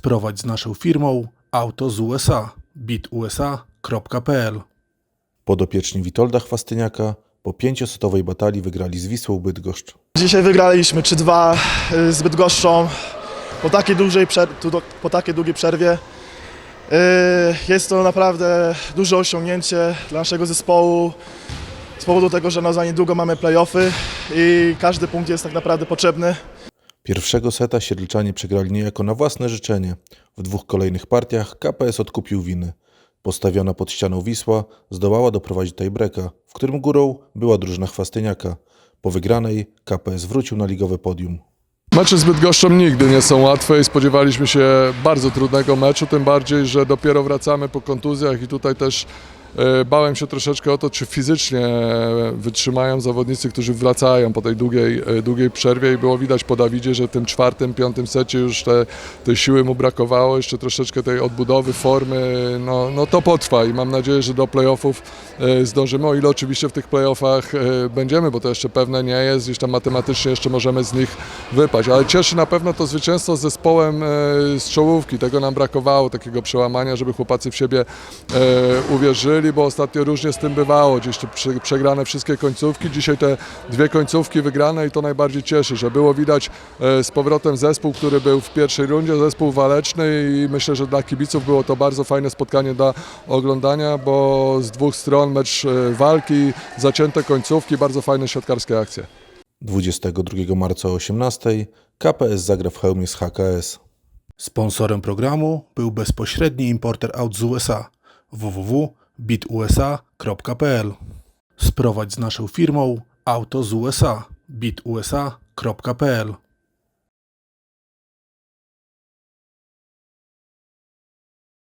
Sprowadź z naszą firmą auto z USA bitusa.pl Podopieczni Witolda Chwastyniaka po pięciosetowej batalii wygrali z Wisłą Bydgoszcz. Dzisiaj wygraliśmy 3-2 y, z Bydgoszczą po takiej, dużej po takiej długiej przerwie. Y, Jest to naprawdę duże osiągnięcie dla naszego zespołu z powodu tego, że no za niedługo mamy playoffy i każdy punkt jest tak naprawdę potrzebny. Pierwszego seta Siedlczanie przegrali niejako na własne życzenie. W dwóch kolejnych partiach KPS odkupił winy. Postawiona pod ścianą Wisła zdołała doprowadzić tiebreaka, w którym górą była drużyna Chwastyniaka. Po wygranej KPS wrócił na ligowe podium. Mecze z Bydgoszczą nigdy nie są łatwe i spodziewaliśmy się bardzo trudnego meczu, tym bardziej, że dopiero wracamy po kontuzjach i tutaj też bałem się troszeczkę o to, czy fizycznie wytrzymają zawodnicy, którzy wracają po tej długiej, e, długiej przerwie i było widać po Dawidzie, że w tym czwartym, piątym secie już te, tej siły mu brakowało, jeszcze troszeczkę tej odbudowy, formy, no, no to potrwa i mam nadzieję, że do playoffów e, zdążymy, o ile oczywiście w tych playoffach e, będziemy, bo to jeszcze pewne nie jest, gdzieś tam matematycznie jeszcze możemy z nich wypaść, ale cieszy na pewno to zwycięstwo z zespołem e, z czołówki, tego nam brakowało, takiego przełamania, żeby chłopacy w siebie e, bo ostatnio różnie z tym bywało, gdzieś przegrane wszystkie końcówki, dzisiaj te dwie końcówki wygrane i to najbardziej cieszy, że było widać e, z powrotem zespół, który był w pierwszej rundzie, zespół waleczny i myślę, że dla kibiców było to bardzo fajne spotkanie do oglądania, bo z dwóch stron mecz e, walki, zacięte końcówki, bardzo fajne siatkarskie akcje. 22 marca o 18 KPS zagra w hełmie z HKS. Sponsorem programu był bezpośredni importer aut z USA www.bitusa.pl Sprowadź z naszą firmą auto z USA bitusa.pl